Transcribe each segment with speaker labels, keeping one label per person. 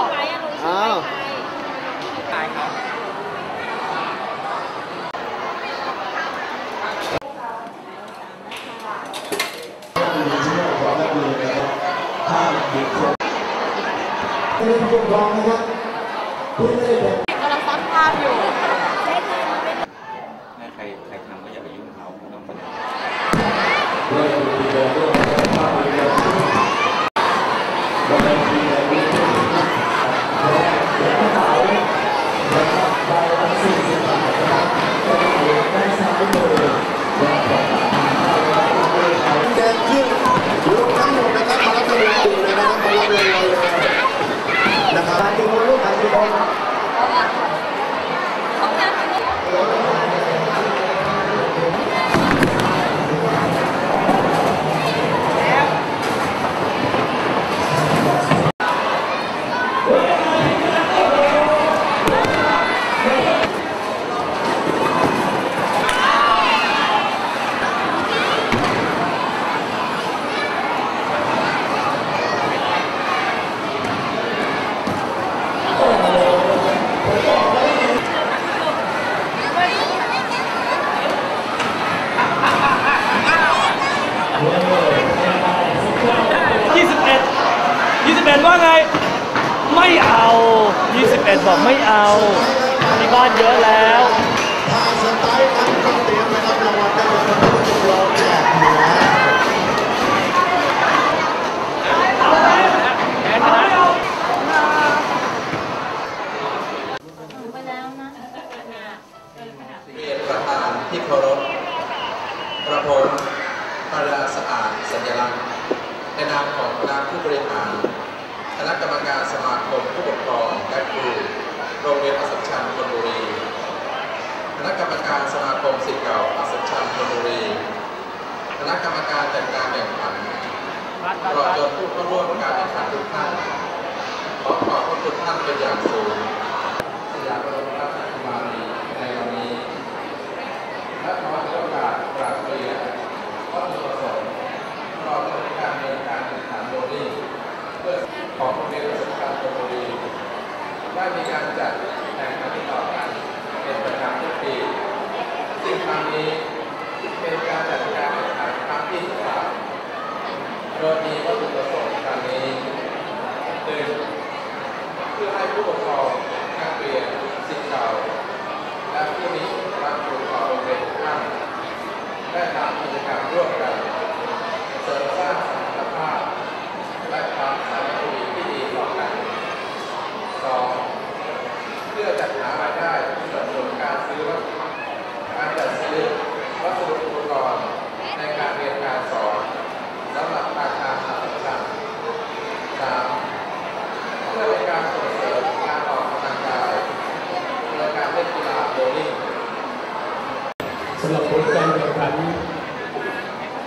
Speaker 1: อ
Speaker 2: น
Speaker 3: ที่
Speaker 1: หนู
Speaker 4: ชื่อไปอะหนูชื่อ
Speaker 1: อ้าว
Speaker 4: ไป
Speaker 3: ตายครับำ
Speaker 4: ลังซักภาพอยู่
Speaker 2: ใครใครทำก็อย่าไปยุ่งเขาต้องไป
Speaker 1: แดงขึ้นรวมทั้งหมดนะครับมารับเงินกลุ่มเลยนะครับมารับเงินเลยนะครับทานกี่คนลูกทานกี่คน
Speaker 5: ยี่สิบเอ็ดยี่สิบเอ็ดว่าไง ไม่เอายี่สิ บอกไม่เอาที่บ้านเยอะแล้ว
Speaker 1: ท่านเป็
Speaker 4: น
Speaker 6: อย่างสูงสยามบรมราชกุมารีในวันนี้และขอถือโอกาสกราบเรียนวัตถุประสงค์ตลอดจนการเดินการแข่งขันโบลิ่งเพื่อของโรงเรียนระสบการณ์ธนบุรีได้มีการจัดแข่งขันที่ต่อกันเป็นประจำทุกปีซึ่งครั้งนี้เป็นการจัดการแข่งขันครั้งที่สามโดยมีวัตถุประสงค์ครั้งนี้หนึ่งเพื่อให้ผู้ป กครองนักเรียนสิทธิ์เก่าและผู้มีรักอยู่ต่อเรียนทุกานได้ทำกิจกรรมร่วมกัน เสริมสร้างสมรรถภาพ และความสามัคคีที่ดีต่อกัน 2. เพื่อจัดหารายได้สนับสนุนการซื้อวัตถุการจัดซื้อวัสดุอุปกรณ์ในการเรียนการสอนสำหรับอาคารอัสสัมชัญ 3. เพื่อเป็นการส่งเสริมการออกกำลังกายและการเล่นกีฬาโบว์ลิ่ง
Speaker 3: สำหรับผลการแข่งขัน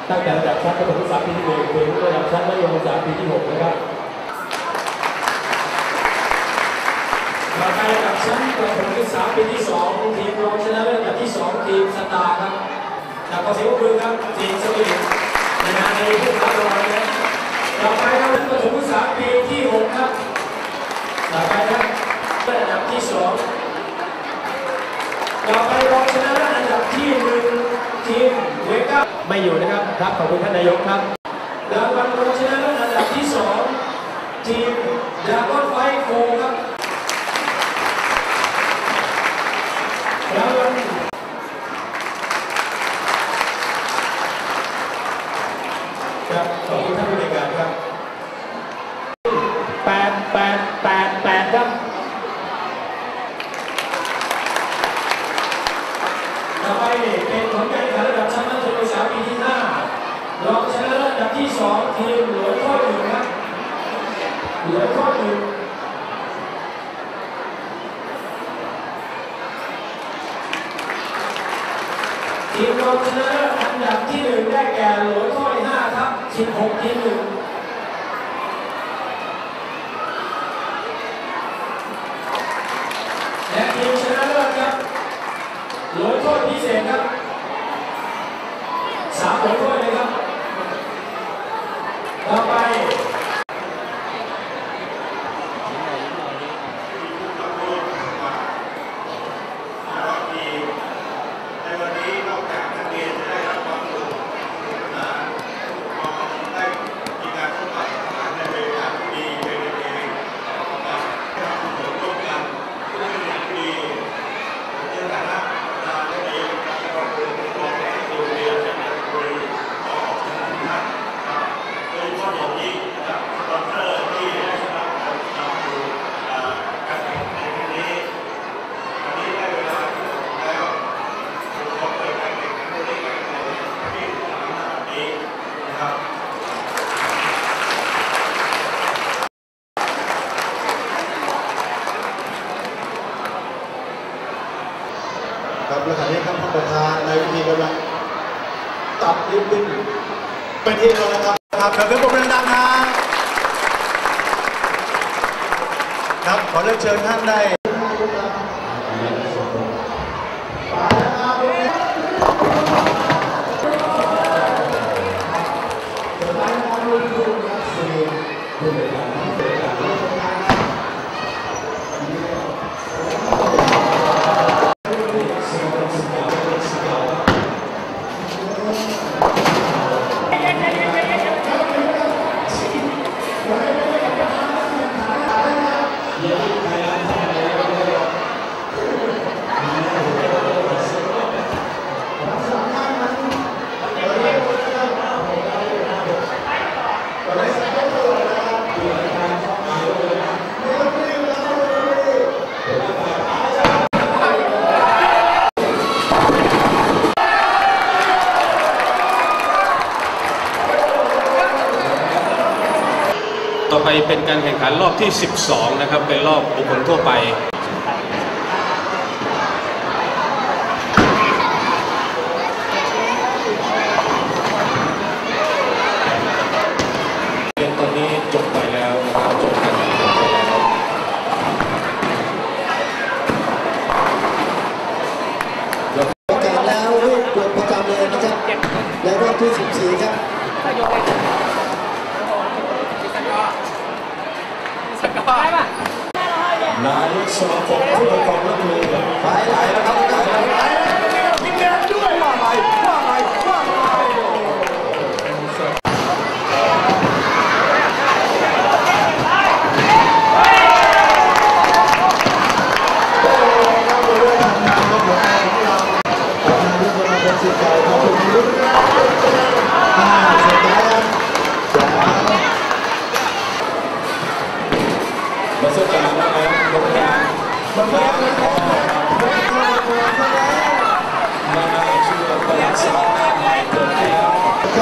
Speaker 3: ตั้งแต่ระดับ ชั้นประถมศึกษาปีที่หนึ่งถึงระดับชั้นมัธยมศึกษาปีที่หกนะครับต่อไประดับชั้นประถมศึกษาปีที่สองทีมรองชนะเลิศอันดับที่สองทีมสตาร์ครับจากขอเสียงปรบมือครับทีมสมิธในงานในผู้รับรางวัลนะต่อไปครับประถมศึกษาปีที่หกครับต่อไปครับระดับที่สองต่อไปรองชนะเลิศอันดับที่หนึ่งทีม ไม่อยู่นะครับครับขอบคุณท่านนายกครับรางวัลรองชนะเลิศอันดับที่สองทีมดาก้อนไฟโฟครับรางวัลครับขอบคุณท่าน ทีมรองชนะอันดับที่หนึ่งได้แก่หลวงถ้อย
Speaker 7: ห้าครับสิบหกทีหนึ่
Speaker 1: ง ครับขอเรียนเชิญท่านได้
Speaker 2: ต่อไปเป็นการแข่งขันรอบที่ 12 นะครับ เป็นรอบบุคคลทั่วไปประ
Speaker 1: กาศแล้วเรียกตรวจประจำเลยนะครับ และรอบที่ 14 ครับา
Speaker 3: ยกสมาคมผู้ปกครองนักเรียน
Speaker 1: ไปไหนนะครับไปไหนมีแดงด้วยว่าไงว่าไงว่าไงสิบ
Speaker 3: เก้า
Speaker 1: ครับผม
Speaker 2: พ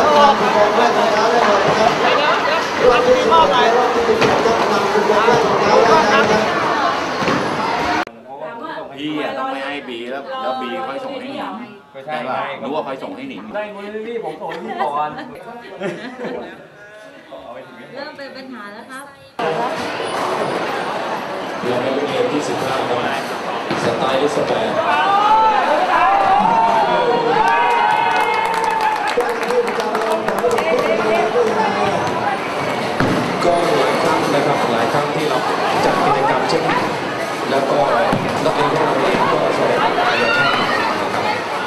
Speaker 2: ี่อะต้องไม่ให้บีแล้วแล้วบีค่อยส่งให้หนิง
Speaker 5: ใช่
Speaker 2: ไงรู้ว่าค่อยส่งให้หนิง
Speaker 5: ได้มูลนิธิผมส่งให้พี่ก่อน
Speaker 4: เริ่มเป็นปัญหาแล้วครับ
Speaker 3: เราไม่เป็นเกมที่สิบห้าครัสไต
Speaker 1: ล์ลิส
Speaker 3: แบ
Speaker 5: น
Speaker 1: だというとで、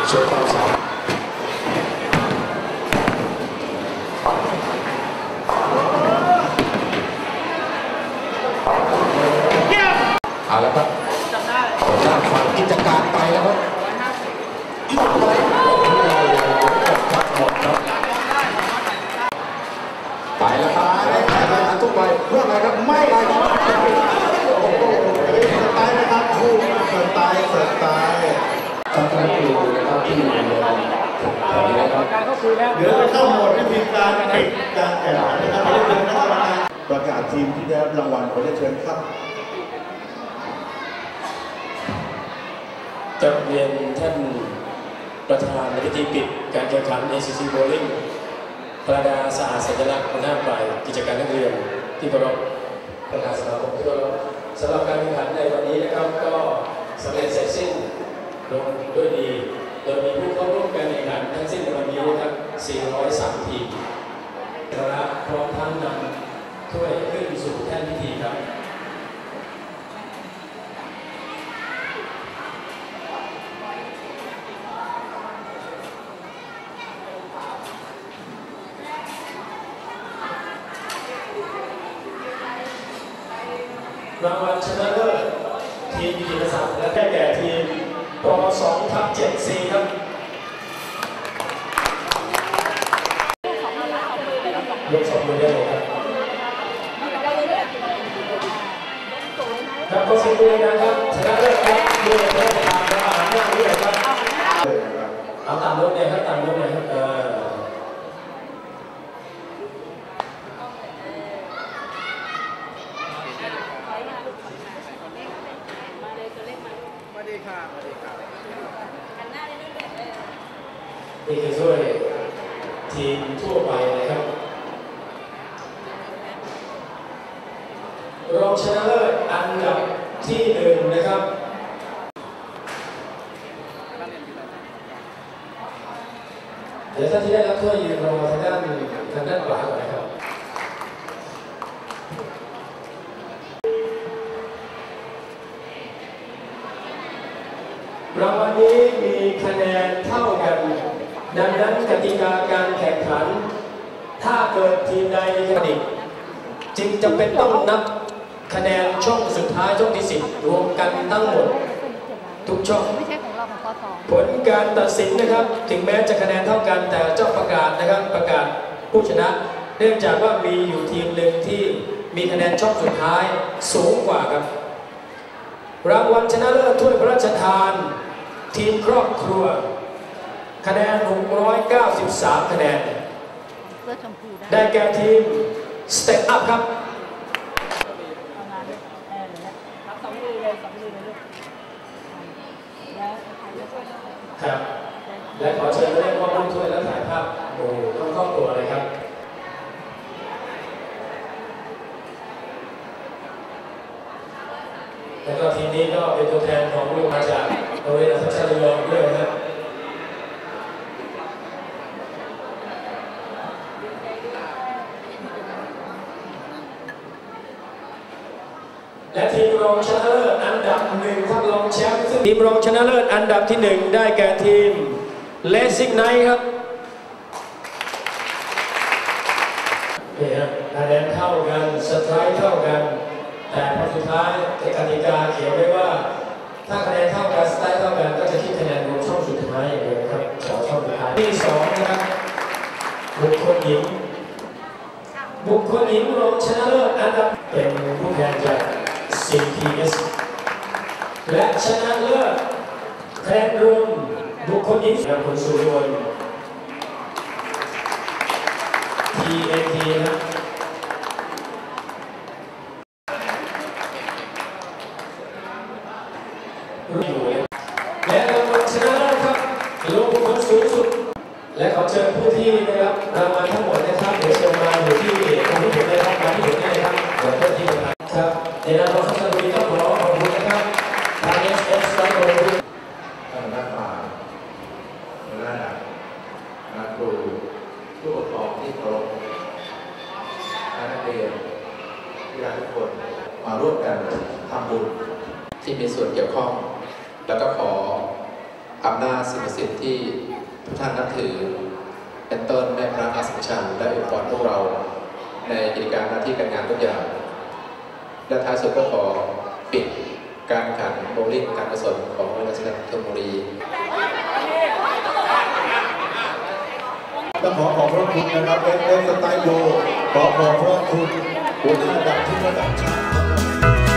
Speaker 1: 今日は、 ให้การแข่งขันนะครับให้เรื่องนักกรราประกาศทีมที่ได้รับรางวัลขอเชิญครับ
Speaker 3: กับเรียนท่านประธานในพิธีปิดการแข่งขัน ACC Bowling ประดาสะอาดสัญลักษณ์หัวหน้าฝ่ายกิจการนักเรียนที่เคารพประธานสมาคมที่เคารพสำหรับการแข่งขันในวันนี้นะครับก็สำเร็จเสร็จสิ้นลงด้วยดีโดยมีผู้เข้าร่วมการแข่งขันทั้งสิ้นในวันนี้นะครับ 403 ทีม รับพร้อมทั้งนำถ้วยขึ้นสู่แท่นพิธีครับรางวัลชนะเลิศทีมกิติศักดิ์และได้แก่ทีมป 2 ทับ 7 C ครับ ครับก็สิ่งนี้นะครับชนะเลิศครับด้วยพระราชทานพระอาหารหน้านี้เลยครับ เอาตามรถเลยครับตามรถเลยครับเออ นี่คือช่วยทีมทั่วไปนะครับ รองชนะเลิศอันดับที่หนึ่งนะครับ เดี๋ยวท่านที่ได้รับถ้วยยืนรอทางด้านทางด้านขวาก่อนนะครับรางวัลนี้มีคะแนนเท่ากัน ดังนั้นกติกาการแข่งขัน ถ้าเกิดทีมใดมีคะจึงจำเป็นต้องนับคะแนนช่องสุดท้ายช่องที่10รวมกันทั้งหมด ทุกช่อง ผลการตัดสินนะครับถึงแม้จะคะแนนเท่ากันแต่เจ้าประกาศนะครับประกาศผู้ชนะ เนื่องจากว่ามีอยู่ทีมหนึ่งที่มีคะแนนช่องสุดท้ายสูงกว่าครับ รางวัลชนะเลิศถ้วยพระราชทาน ทีมครอบครัว คะแนน 693 คะแนน
Speaker 4: เสื้อชมพูได้
Speaker 3: ได้แก่ทีม Step Up ครับ
Speaker 4: ประมาณนี้เออรับสองมือเลยสองมือเลยลูกแล้วใครั
Speaker 3: บ และขอเชิญไปเล่นมอบลูกถ้วยและถ่ายภาพโอ้โหทั้งครอบครัวเลยครับแล้วก็ทีมนี้ก็เป็นตัวแทนของลูกมาจากโรงเรียนอัสสัมชัญระยองด้วยนะครับและทีมรองชนะเลิศอันดับ ทีมรองชนะเลิศอันดับที่หนึ่งได้แก่ทีมเลสิกไนครับนี่ฮะคะแนนเท่ากันสไตร์เท่ากัน แต่พอสุดท้ายกติกาเขียนไว้ว่า ถ้าคะแนนเท่ากันสไตร์เท่ากันก็จะคิดคะแนนรวมช่องสุดท้ายอย่างเดียวนะครับสองช่องสุดท้ายที่สองนะครับบุคคลหญิงบุคคลหญิงรองชนะเลิศอันดับเป็นผู้แทนจาก CTS และชนะเลิศคะแนนรวมบุคคลหญิงนำผลสู่รวม TNT นะอยู่เลยและรางวัลชนะเลิศครับรวมบุคคลสูงสุด และขอเชิญผู้ที่ได้รับรางวัลทั้งหมดนะครับเดี๋ยวเชิญมาอยู่ที่ตรงที่ผมได้รับมาที่ผมได้เลยครับเดี๋ยวเพื่อนที่ประธานครับในนามของท่านสรุปต้องขอขอบคุณนะครับทาง S S ไลท์โร
Speaker 6: ท่านหัวหน้าฝ่ายหัวหน้าด่านคณะครูผู้ปกครองที่เคารพคณะนักเรียนที่รักทุกคนมาร่วมกันทำบุญที่มีส่วนเกี่ยวข้อง แล้วก็ขออำนาจสิ่งศักดิ์สิทธิ์ที่ทุกท่านนับถือ เป็นต้นแม่พระอาสมชัญและอุปกรณ์พวกเรา ในกิจการหน้าที่การงานทุกอย่าง และท้ายสุดก็ขอปิดการแข่งขันโบว์ลิ่งการผสมของโรงเรียนราชภัฏธนบุรี
Speaker 1: ต้องขอขอบพระคุณนะครับเอฟเอฟสไตล์โบขอขอบพระคุณหัวหน้าดับที่ระดับชาติ